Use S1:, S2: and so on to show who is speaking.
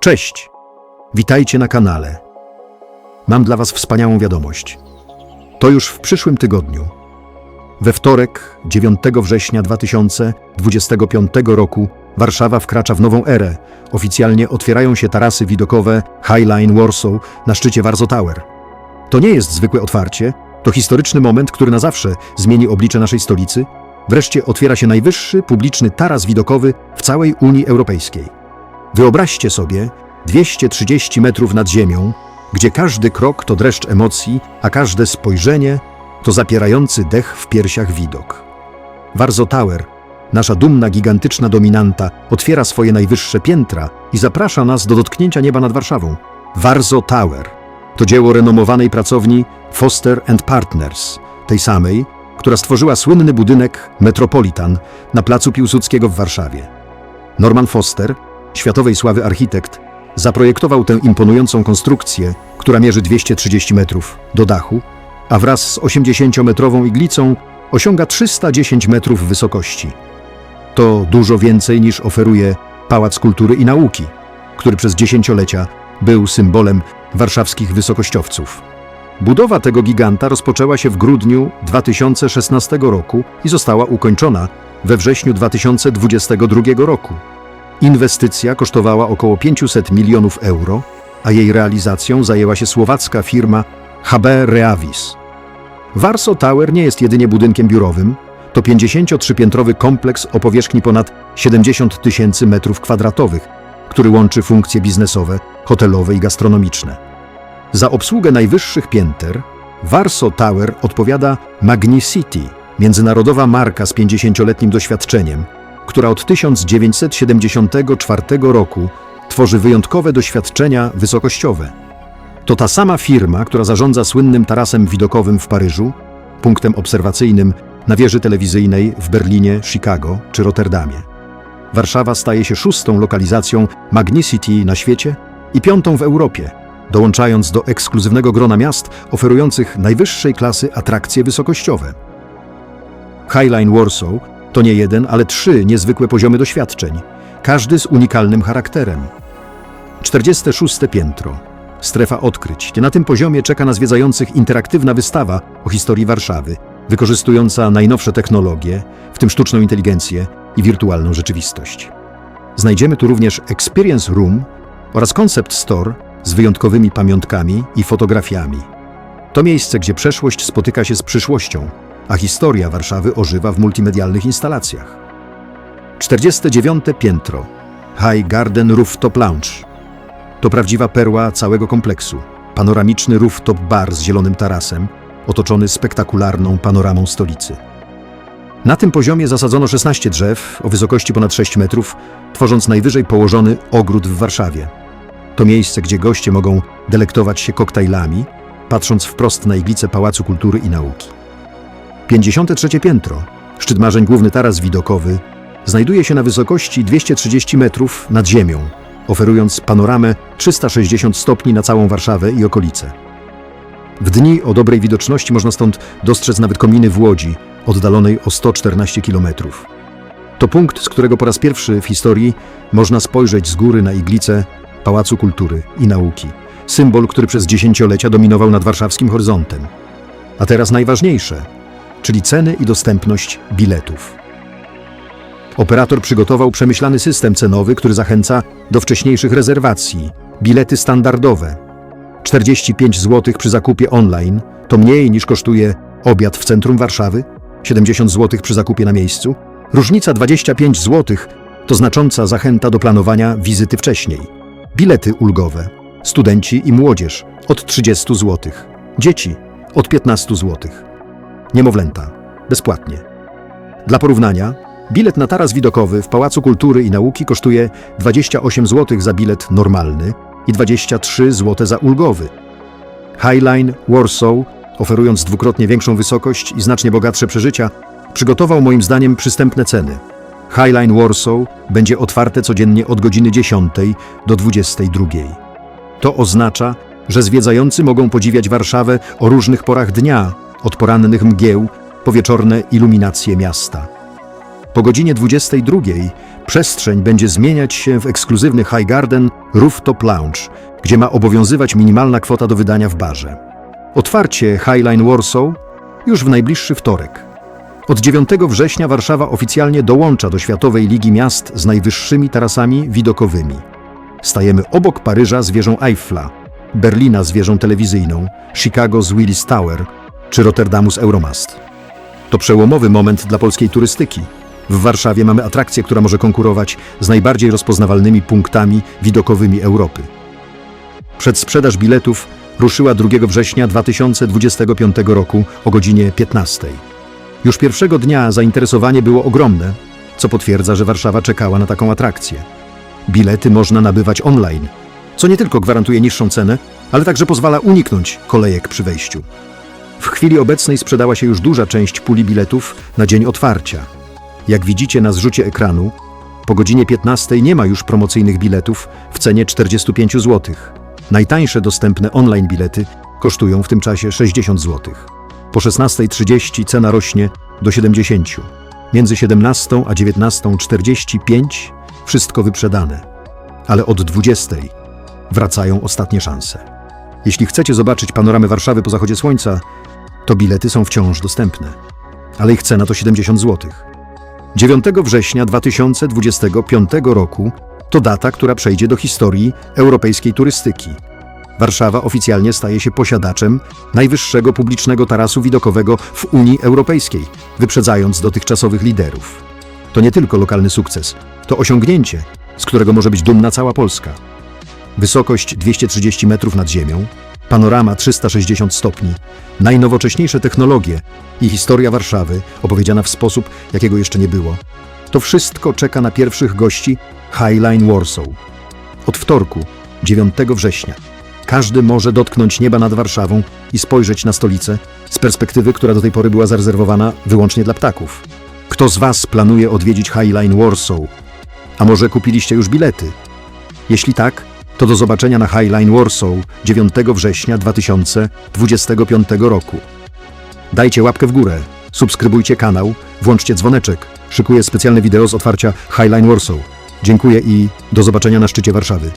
S1: Cześć! Witajcie na kanale. Mam dla Was wspaniałą wiadomość. To już w przyszłym tygodniu. We wtorek, 9 września 2025 roku, Warszawa wkracza w nową erę. Oficjalnie otwierają się tarasy widokowe Highline Warsaw na szczycie Warsaw Tower. To nie jest zwykłe otwarcie, to historyczny moment, który na zawsze zmieni oblicze naszej stolicy. Wreszcie otwiera się najwyższy publiczny taras widokowy w całej Unii Europejskiej. Wyobraźcie sobie 230 metrów nad ziemią, gdzie każdy krok to dreszcz emocji, a każde spojrzenie to zapierający dech w piersiach widok. Warzo Tower, nasza dumna, gigantyczna dominanta, otwiera swoje najwyższe piętra i zaprasza nas do dotknięcia nieba nad Warszawą. Warzo Tower to dzieło renomowanej pracowni Foster and Partners, tej samej, która stworzyła słynny budynek Metropolitan na placu Piłsudskiego w Warszawie. Norman Foster, światowej sławy architekt, zaprojektował tę imponującą konstrukcję, która mierzy 230 metrów do dachu, a wraz z 80-metrową iglicą osiąga 310 metrów wysokości. To dużo więcej niż oferuje Pałac Kultury i Nauki, który przez dziesięciolecia był symbolem warszawskich wysokościowców. Budowa tego giganta rozpoczęła się w grudniu 2016 roku i została ukończona we wrześniu 2022 roku. Inwestycja kosztowała około 500 milionów euro, a jej realizacją zajęła się słowacka firma HB Reavis. Warsaw Tower nie jest jedynie budynkiem biurowym, to 53-piętrowy kompleks o powierzchni ponad 70 tysięcy metrów kwadratowych, który łączy funkcje biznesowe, hotelowe i gastronomiczne. Za obsługę najwyższych pięter Warsaw Tower odpowiada Magnicity, międzynarodowa marka z 50-letnim doświadczeniem, która od 1974 roku tworzy wyjątkowe doświadczenia wysokościowe. To ta sama firma, która zarządza słynnym tarasem widokowym w Paryżu, punktem obserwacyjnym na wieży telewizyjnej w Berlinie, Chicago czy Rotterdamie. Warszawa staje się szóstą lokalizacją Magnicity na świecie i piątą w Europie, dołączając do ekskluzywnego grona miast oferujących najwyższej klasy atrakcje wysokościowe. Highline Warsaw to nie jeden, ale trzy niezwykłe poziomy doświadczeń, każdy z unikalnym charakterem. 46 piętro. Strefa odkryć, na tym poziomie czeka na zwiedzających interaktywna wystawa o historii Warszawy, wykorzystująca najnowsze technologie, w tym sztuczną inteligencję i wirtualną rzeczywistość. Znajdziemy tu również Experience Room oraz Concept Store z wyjątkowymi pamiątkami i fotografiami. To miejsce, gdzie przeszłość spotyka się z przyszłością, a historia Warszawy ożywa w multimedialnych instalacjach. 49 piętro High Garden Rooftop Lounge to prawdziwa perła całego kompleksu. Panoramiczny rooftop bar z zielonym tarasem, otoczony spektakularną panoramą stolicy. Na tym poziomie zasadzono 16 drzew o wysokości ponad 6 metrów, tworząc najwyżej położony ogród w Warszawie. To miejsce, gdzie goście mogą delektować się koktajlami, patrząc wprost na iglicę Pałacu Kultury i Nauki. 53 piętro, szczyt marzeń główny taras widokowy, znajduje się na wysokości 230 metrów nad ziemią, oferując panoramę 360 stopni na całą Warszawę i okolice. W dni o dobrej widoczności można stąd dostrzec nawet kominy w Łodzi, oddalonej o 114 km. To punkt, z którego po raz pierwszy w historii można spojrzeć z góry na iglicę Pałacu Kultury i Nauki, symbol, który przez dziesięciolecia dominował nad warszawskim horyzontem. A teraz najważniejsze, czyli ceny i dostępność biletów. Operator przygotował przemyślany system cenowy, który zachęca do wcześniejszych rezerwacji. Bilety standardowe 45 zł przy zakupie online to mniej niż kosztuje obiad w centrum Warszawy, 70 zł przy zakupie na miejscu. Różnica 25 zł to znacząca zachęta do planowania wizyty wcześniej. Bilety ulgowe. Studenci i młodzież od 30 zł. Dzieci od 15 zł. Niemowlęta bezpłatnie. Dla porównania, bilet na taras widokowy w Pałacu Kultury i Nauki kosztuje 28 zł za bilet normalny i 23 zł za ulgowy. Highline Warsaw, oferując dwukrotnie większą wysokość i znacznie bogatsze przeżycia, przygotował moim zdaniem przystępne ceny. Highline Warsaw będzie otwarte codziennie od godziny 10 do 22. To oznacza, że zwiedzający mogą podziwiać Warszawę o różnych porach dnia, od porannych mgieł po wieczorne iluminacje miasta. Po godzinie 22 przestrzeń będzie zmieniać się w ekskluzywny High Garden Rooftop Lounge, gdzie ma obowiązywać minimalna kwota do wydania w barze. Otwarcie Highline Warsaw już w najbliższy wtorek. Od 9 września Warszawa oficjalnie dołącza do Światowej Ligi Miast z najwyższymi tarasami widokowymi. Stajemy obok Paryża z wieżą Eiffla, Berlina z wieżą telewizyjną, Chicago z Willis Tower czy Rotterdamu z Euromast. To przełomowy moment dla polskiej turystyki. W Warszawie mamy atrakcję, która może konkurować z najbardziej rozpoznawalnymi punktami widokowymi Europy. Przedsprzedaż biletów ruszyła 2 września 2025 roku o godzinie 15. Już pierwszego dnia zainteresowanie było ogromne, co potwierdza, że Warszawa czekała na taką atrakcję. Bilety można nabywać online, co nie tylko gwarantuje niższą cenę, ale także pozwala uniknąć kolejek przy wejściu. W chwili obecnej sprzedała się już duża część puli biletów na dzień otwarcia. Jak widzicie na zrzucie ekranu, po godzinie 15 nie ma już promocyjnych biletów w cenie 45 zł. Najtańsze dostępne online bilety kosztują w tym czasie 60 zł. Po 16.30 cena rośnie do 70. Między 17 a 19.45 wszystko wyprzedane. Ale od 20 wracają ostatnie szanse. Jeśli chcecie zobaczyć panoramę Warszawy po zachodzie słońca, to bilety są wciąż dostępne. Ale ich cena to 70 zł. 9 września 2025 roku to data, która przejdzie do historii europejskiej turystyki. Warszawa oficjalnie staje się posiadaczem najwyższego publicznego tarasu widokowego w Unii Europejskiej, wyprzedzając dotychczasowych liderów. To nie tylko lokalny sukces, to osiągnięcie, z którego może być dumna cała Polska. Wysokość 230 metrów nad ziemią, panorama 360 stopni, najnowocześniejsze technologie i historia Warszawy opowiedziana w sposób, jakiego jeszcze nie było. To wszystko czeka na pierwszych gości Highline Warsaw. Od wtorku, 9 września, każdy może dotknąć nieba nad Warszawą i spojrzeć na stolicę z perspektywy, która do tej pory była zarezerwowana wyłącznie dla ptaków. Kto z Was planuje odwiedzić Highline Warsaw? A może kupiliście już bilety? Jeśli tak, to do zobaczenia na Highline Warsaw 9 września 2025 roku. Dajcie łapkę w górę, subskrybujcie kanał, włączcie dzwoneczek. Szykuję specjalne wideo z otwarcia Highline Warsaw. Dziękuję i do zobaczenia na szczycie Warszawy.